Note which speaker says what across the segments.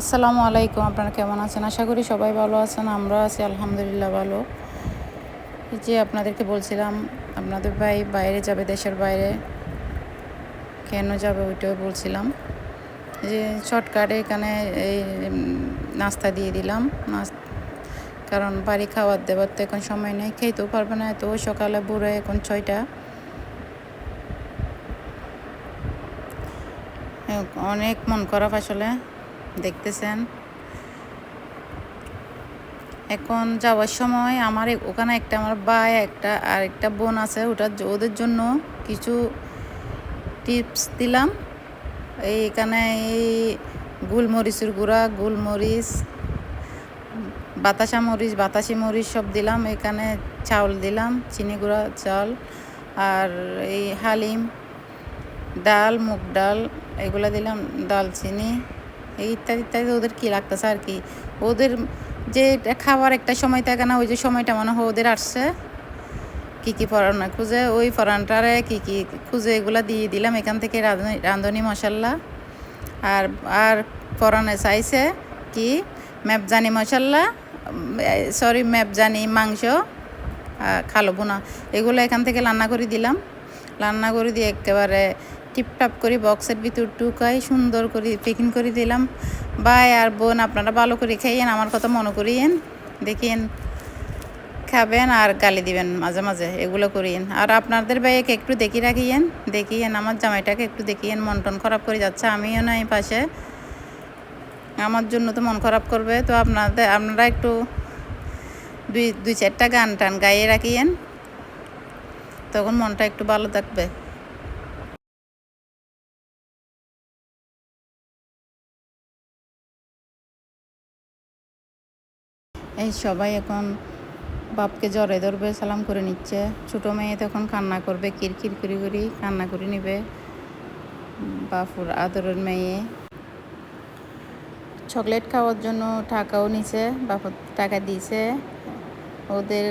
Speaker 1: আসসালামু আলাইকুম, আপনারা কেমন আছেন? আশা করি সবাই ভালো আছেন আমরা আছি, আলহামদুলিল্লাহ ভালো। যে আপনাদেরকে বলছিলাম, আপনাদের ভাই বাইরে যাবে দেশের বাইরে। কেন যাবে ওইটাও বলছিলাম। যে শর্টকাটে এখানে এই নাস্তা দিয়ে দিলাম। কারণ বাড়ি খাওয়ার দেওয়ার তো এখন সময় নেই, খেতেও পারবে না তো সকালে বুড়ে এখন ছয়টা। অনেক মন খারাপ আসলে। দেখতেছেন। এখন যাওয়ার সময় আমার ওখানে একটা আমার ভাই, একটা আর একটা বোন আছে, ওটা ওদের জন্য কিছু টিপস দিলাম। এই এখানে এই গোলমরিচের গুঁড়া, গোলমরিচ, বাতাসা মরিচ, বাতাসি মরিচ সব দিলাম। এখানে চাউল দিলাম, চিনি গুঁড়া, চাল আর এই হালিম ডাল, মুগ ডাল, এগুলো দিলাম দালচিনি এই ইত্যাদি ইত্যাদি ওদের কী লাগতেছে আর কি? ওদের যে খাবার একটা সময় থাকে না, ওই যে সময়টা মনে হয় ওদের আসছে। কী কী পরানা খুঁজে, ওই পরানটারে কী কী খুঁজে এগুলো দিয়ে দিলাম এখান থেকে রাঁধুনি রাঁধুনি মশলা আর আর পরানে চাইছে কি? ম্যাপজানি মশলা সরি ম্যাপজানি মাংস খালো বোনা এগুলো এখান থেকে রান্না করে দিলাম। রান্না করে দিয়ে একেবারে টিপটাপ করে, বক্সের ভিতর টুকাই সুন্দর করে প্যাকিং করে দিলাম। ভাই আর বোন, আপনারা ভালো করে খাইয়েন আমার কথা মনে করিয়েন, দেখিয়েন, খাবেন আর গালি দিবেন মাঝে মাঝে, এগুলো করিয়েন। আর আপনাদের ভাইকে একটু দেখি রাখিয়েন, দেখিয়েন, আমার জামাইটাকে একটু দেখিয়েন, মন টন খারাপ করে যাচ্ছে, আমিও নাই পাশে। আমার জন্য তো মন খারাপ করবে, তো আপনাদের, আপনারা একটু দুই দুই চারটা গান টান গাইয়ে রাখিয়েন, তখন মনটা একটু ভালো থাকবে। এই সবাই এখন বাপকে জ্বরে ধরবে, সালাম করে নিচ্ছে। ছোটো মেয়ে তখন কান্না করবে, কিরকির করি করি কান্না করে নিবে। বাপুর আদরের মেয়ে। চকলেট খাওয়ার জন্য টাকাও নিছে বাপুর টাকা দিয়েছে ওদের,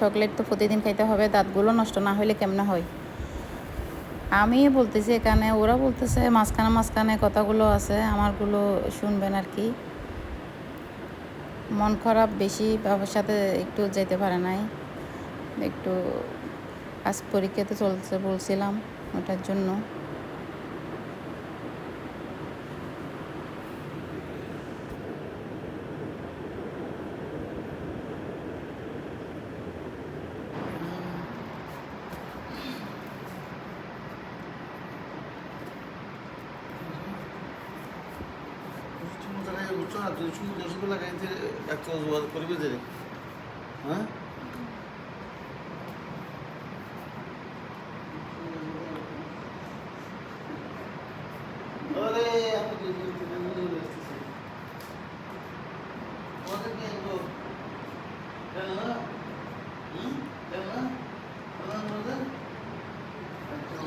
Speaker 1: চকলেট তো প্রতিদিন খাইতে হবে, দাঁতগুলো নষ্ট না হলে কেমন হয়? আমি বলতেছি এখানে, ওরা বলতেছে, মাঝখানে মাঝখানে কথাগুলো আছে, আমারগুলো শুনবেন আর কি। মন খারাপ বেশি বাবার সাথে একটু যেতে পারে নাই। একটু আজ পরীক্ষাতে চলছে বলছিলাম ওটার জন্য।
Speaker 2: জায়গায় বুঝছ না? তুমি শুধু দেড়শো লাগাইতে একটা যোগাযোগ করবে যে হ্যাঁ আরে আমি দেখি তুমি আসতেছি তোমাদের কি একটু জানো না হুম জানো না জানো না তোমাদের আচ্ছা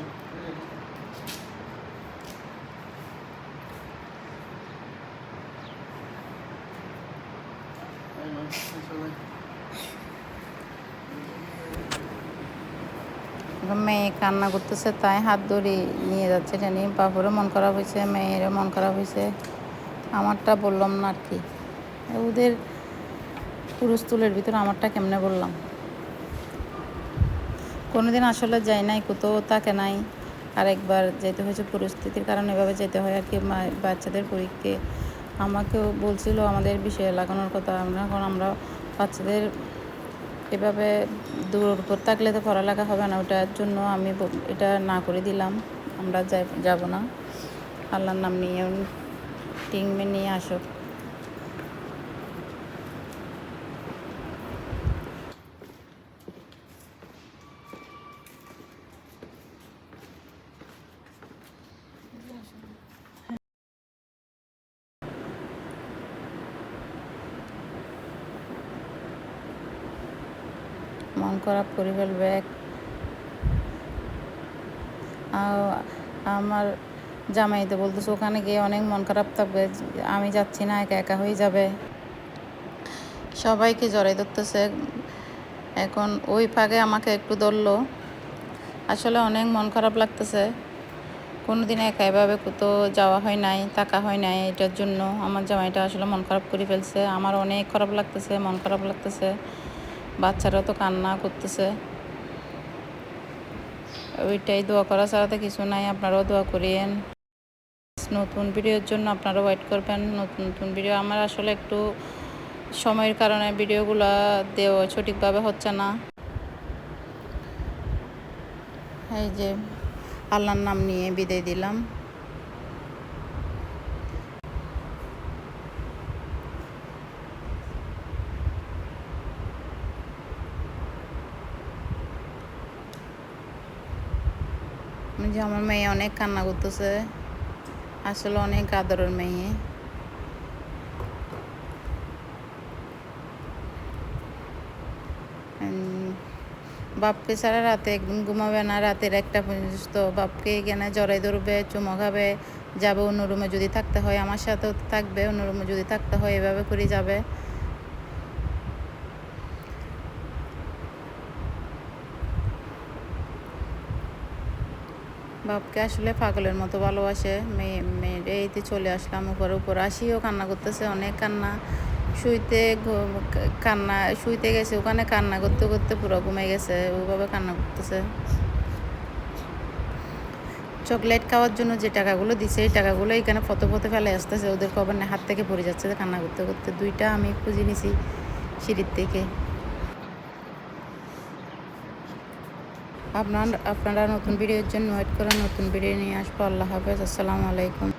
Speaker 1: এখন মেয়ে কান্না করতেছে, তাই হাত ধরে নিয়ে যাচ্ছে টেনে বাপুরও মন খারাপ হয়েছে, মেয়েরও মন খারাপ হয়েছে। আমারটা বললাম না আর কি। ওদের পুরুষ তুলের ভিতরে আমারটা কেমনে বললাম? কোনোদিন আসলে যাই নাই, কোথাও তাকে নাই। আর একবার যেতে হয়েছে পরিস্থিতির কারণে এভাবে যেতে হয় আর কি। বাচ্চাদের পরীক্ষা আমাকেও বলছিল আমাদের বিষয়ে লাগানোর কথা। আমরা এখন আমরা বাচ্চাদের এভাবে দূর উপর থাকলে তো পড়ালেখা হবে না, ওটার জন্য আমি এটা না করে দিলাম। আমরা যাব না। আল্লাহর নাম নিয়ে, টিংমে নিয়ে আসো। মন খারাপ করে ফেলবে। আমার জামাই তো বলতেছে, ওখানে গিয়ে অনেক মন খারাপ থাকবে, আমি যাচ্ছি না, একা একা হয়ে যাবে। সবাইকে জড়াই ধরতেছে। এখন ওই ফাঁকে আমাকে একটু ধরলো। আসলে অনেক মন খারাপ লাগতেছে। কোনো দিন একা এভাবে কোথাও যাওয়া হয় নাই, থাকা হয় নাই এটার জন্য। আমার জামাইটা আসলে মন খারাপ করে ফেলছে। আমার অনেক খারাপ লাগতেছে, মন খারাপ লাগতেছে। বাচ্চারাও তো কান্না করতেছে। ওইটাই দোয়া করা ছাড়া তো কিছু নাই, আপনারাও দোয়া করিয়েন। নতুন ভিডিওর জন্য আপনারা ওয়েট করবেন, নতুন নতুন ভিডিও। আমার আসলে একটু সময়ের কারণে ভিডিওগুলো দেওয়া সঠিকভাবে হচ্ছে না। এই যে আল্লাহর নাম নিয়ে বিদায় দিলাম। যে আমার মেয়ে অনেক কান্না করতেছে। আসলে অনেক আদরের মেয়ে। বাপকে ছাড়া রাতে একদম ঘুমাবে না, রাতের একটা পর্যন্ত বাপকে এখানে জড়াই ধরবে, চুমো খাবে, যাবে অন্য রুমে যদি থাকতে হয়, আমার সাথেও থাকবে, অন্য রুমে যদি থাকতে হয়, এভাবে করে যাবে। বাপকে আসলে পাগলের মতো ভালোবাসে। মেয়ে মেয়ে এইতে চলে আসলাম, উপরে উপরে আসিও, কান্না করতেছে, অনেক কান্না। শুইতে কান্না, শুইতে গেছে, ওখানে কান্না করতে করতে পুরো ঘুমে গেছে ওইভাবে কান্না করতেছে। চকলেট খাওয়ার জন্য যে টাকাগুলো দিছে, এই টাকাগুলো এখানে ফটো ফটো ফেলে আসতেছে। ওদের কবার হাত থেকে পড়ে যাচ্ছে কান্না করতে করতে। দুইটা আমি খুঁজে নিছি সিঁড়ির থেকে। আপনার আপনারা নতুন ভিডিওর জন্য ওয়েট করেন নতুন ভিডিও নিয়ে আসব। আল্লাহ হাফেজ। আসসালামু আলাইকুম।